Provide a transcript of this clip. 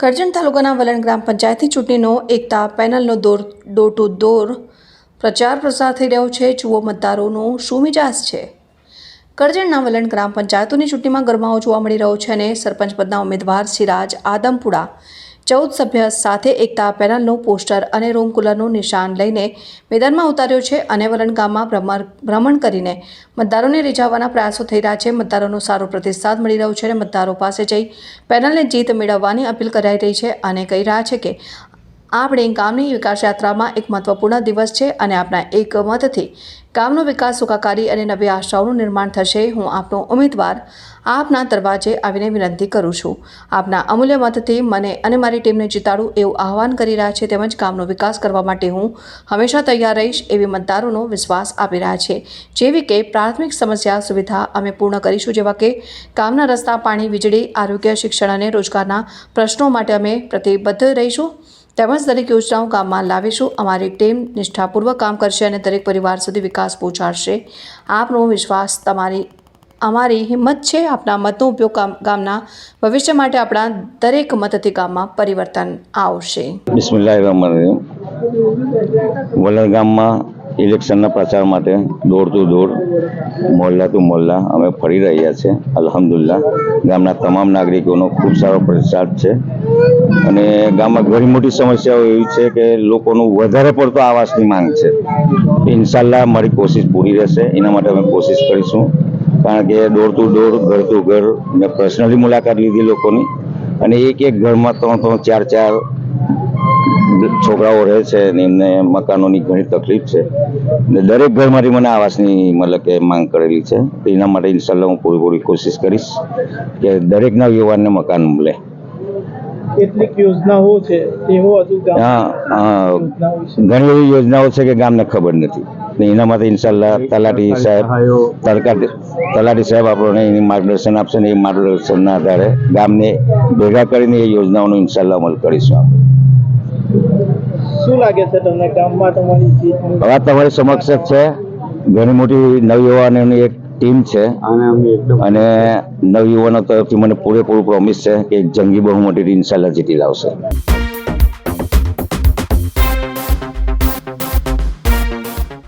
કરજણ તાલુકાના વલણ ગ્રામ પંચાયતની ચૂંટણીનો એકતા પેનલનો દોર ડોર ટુ ડોર પ્રચાર પ્રસાર થઈ રહ્યો છે. જુઓ મતદારોનો શું મિજાજ છે. કરજણના વલણ ગ્રામ પંચાયતોની ચૂંટણીમાં ગરમાવો જોવા મળી રહ્યો છે અને સરપંચ પદના ઉમેદવાર સિરાજ આદમપુરા ચૌદ સભ્ય સાથે એકતા પેનલનું પોસ્ટર અને રૂમ કુલરનું નિશાન લઈને મેદાનમાં ઉતાર્યો છે અને વલણ ગામમાં ભ્રમણ કરીને મતદારોને રીઝાવવાના પ્રયાસો થઈ રહ્યા છે. મતદારોનો સારો પ્રતિસાદ મળી રહ્યો છે અને મતદારો પાસે જઈ પેનલને જીત મેળવવાની અપીલ કરાઈ રહી છે અને કહી રહ્યા છે કે આપણે ગામની વિકાસ યાત્રામાં એક મહત્વપૂર્ણ દિવસ છે અને આપના એક મતથી ગામનો વિકાસ સુખાકારી અને નવી આશાઓનું નિર્માણ થશે. હું આપનો ઉમેદવાર આપના દરવાજે આવીને વિનંતી કરું છું. આપના અમૂલ્ય મતથી મને અને મારી ટીમને જીતાડું એવું આહવાન કરી રહ્યા છે તેમજ ગામનો વિકાસ કરવા માટે હું હંમેશા તૈયાર રહીશ એવી મતદારોનો વિશ્વાસ આપી રહ્યા છે. જેવી કે પ્રાથમિક સમસ્યા સુવિધા અમે પૂર્ણ કરીશું જેવા કે ગામના રસ્તા, પાણી, વીજળી, આરોગ્ય, શિક્ષણ અને રોજગારના પ્રશ્નો માટે અમે પ્રતિબદ્ધ રહીશું. તેમજ દરેક યોજનાઓ ગામમાં લાવીશું. અમારી ટીમ નિષ્ઠાપૂર્વક કામ કરશે અને દરેક પરિવાર સુધી વિકાસ પહોંચાડશે. આપનો વિશ્વાસ તમારી, અમારી હિંમત છે. આપણા મતનો ઉપયોગ ગામ- ગામના ભવિષ્ય માટે આપણા દરેક મતથી ગામમાં પરિવર્તન આવશે. વલણ ગામમાં ઇલેક્શનના પ્રચાર માટે દોડ ટુ દોડ મોહલ્લા ટુ મોહલ્લા અમે ફરી રહ્યા છે અલહમદુલ્લા ગામના તમામ નાગરિકોનો ખૂબ સારો પ્રતિસાદ છે. અને ગામમાં ઘણી મોટી સમસ્યાઓ એવી છે કે લોકોનું વધારે પડતો આવાસની માંગ છે. ઇન્શાલ્લાહ મારી કોશિશ પૂરી રહેશે, એના માટે અમે કોશિશ કરીશું. કારણ કે ડોર ટુ ડોર ઘર ટુ ઘર, મેં પર્સનલી મુલાકાત લીધી લોકોની. અને એક એક ઘરમાં ત્રણ ત્રણ ચાર ચાર છોકરાઓ રહે છે અને એમને મકાનોની ઘણી તકલીફ છે. ને દરેક ઘરમાંથી મને આવાસની મતલબ કે માંગ કરેલી છે. એના માટે ઇન્શાલ્લાહ હું પૂરી કોશિશ કરીશ કે દરેકના યુવાનને મકાન મળે. કેટલીક યોજનાઓ છે? તેઓ હજુ હા હા. ઘણી એવી યોજનાઓ છે કે ગામને ખબર નથી. ને એના માટે ઇન્શાલ્લાહ તલાટી સાહેબ તલાટી તલાટી સાહેબ આપણને એની માર્ગદર્શન આપશે ને એ માર્ગદર્શનના આધારે ગામને ભેગા કરીને એ યોજનાઓનો ઇન્શાલ્લાહ અમલ કરીશું આપણે. શું લાગે છે તમને ગામમાં તમારી આ તમારી સમક્ષ જ છે. ઘણી મોટી નવયુવાનોની એક ટીમ છે. અને નવયુવાનો તરફથી મને પૂરેપૂરું પ્રોમિસ છે કે જંગી બહુમતીથી ઇન્શાલ્લાહ જીતી લાવશે.